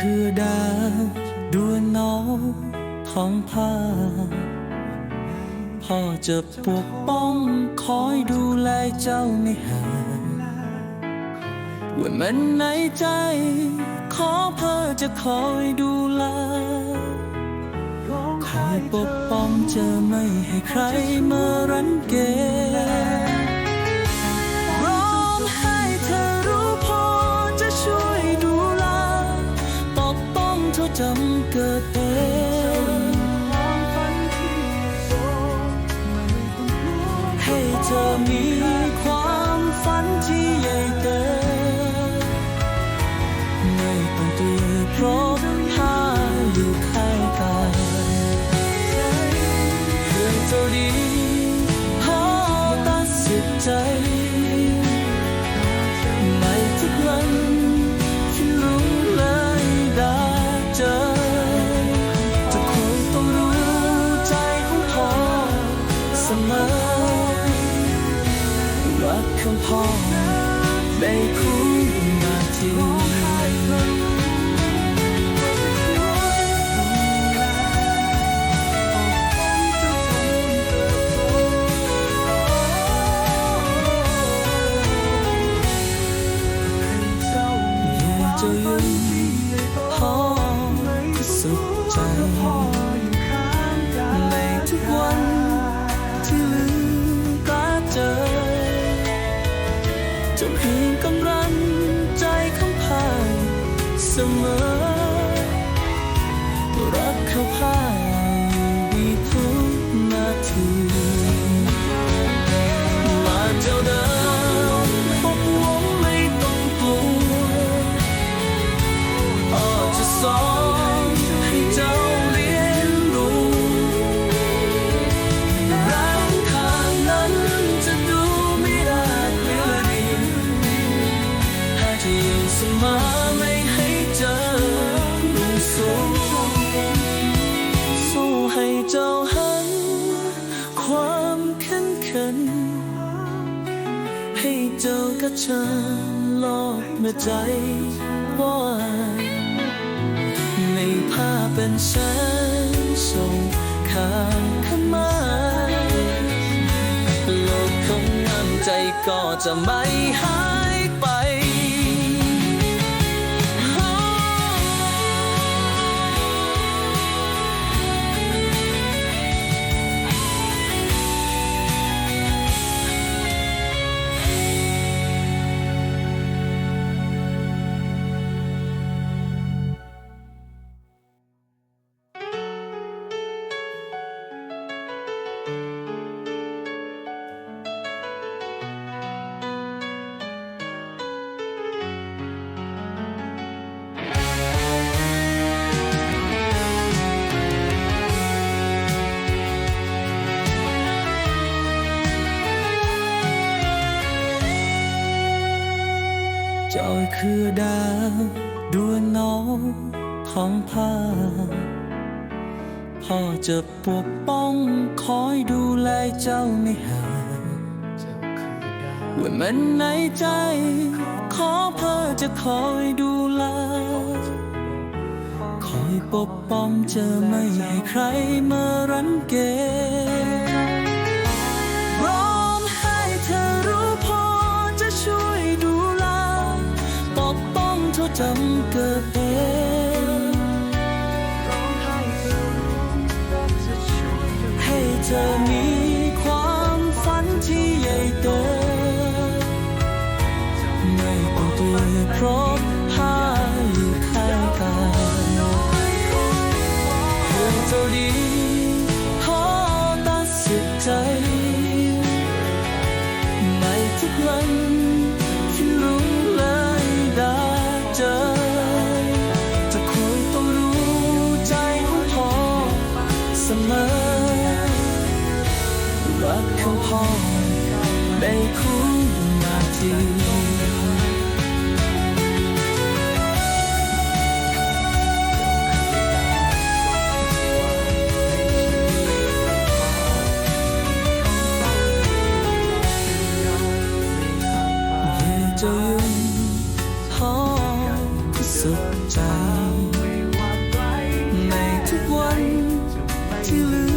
คือดาวดวงน้องท้องผ้า พ่อจะปกป้องคอยดูแลเจ้าไม่ห่างว่ามันในใจ ขอเพื่อจะคอยดูแลคอยปกป้องจะไม่ให้ใครมารังเกร้ ใจไม่ทุกวันที่รู้เลยได้เจอจะคงต้องรู้ใจของพ่อเสมอรักของพ่อไม่คุ้มนาที ใจ ในทุกวันที่ลืมตาเจอจะเพียงกำลังใจของพายเสมอ รักเขาพาย ให้เจ้ากับฉันลอกเมื่อใจว่าในภาพเป็นฉันส่งข้างขมาโลกของน้ำใจก็จะไม่หาย คือดาวดวงน้องท้องผ้า พ่อจะปกป้องคอยดูแลเจ้าไม่ห่างว่ามันในใจ ขอเพ่อจะคอยดูแลคอยปกป้องจะไม่ให้ใครมารังเก จำเกิดเองให้เธอมีความฝันที่ใหญ่โตไม่ต้องกลัวเพราะพายู่ข้างกายเพื่อเจ้าดี hồn đầy khung mà tình สุดใจในทุกวันที่ลื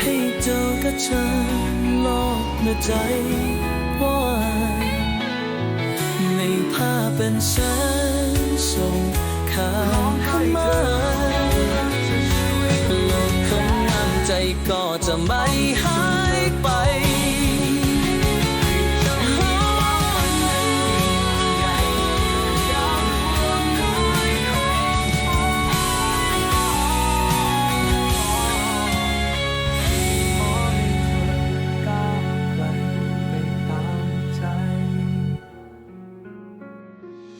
ให้เจอกับฉันโลกในใจว่าในภาพเป็นฉันส่งข้าเข้ามาโลกของน้ำใจก็จะไม่หาย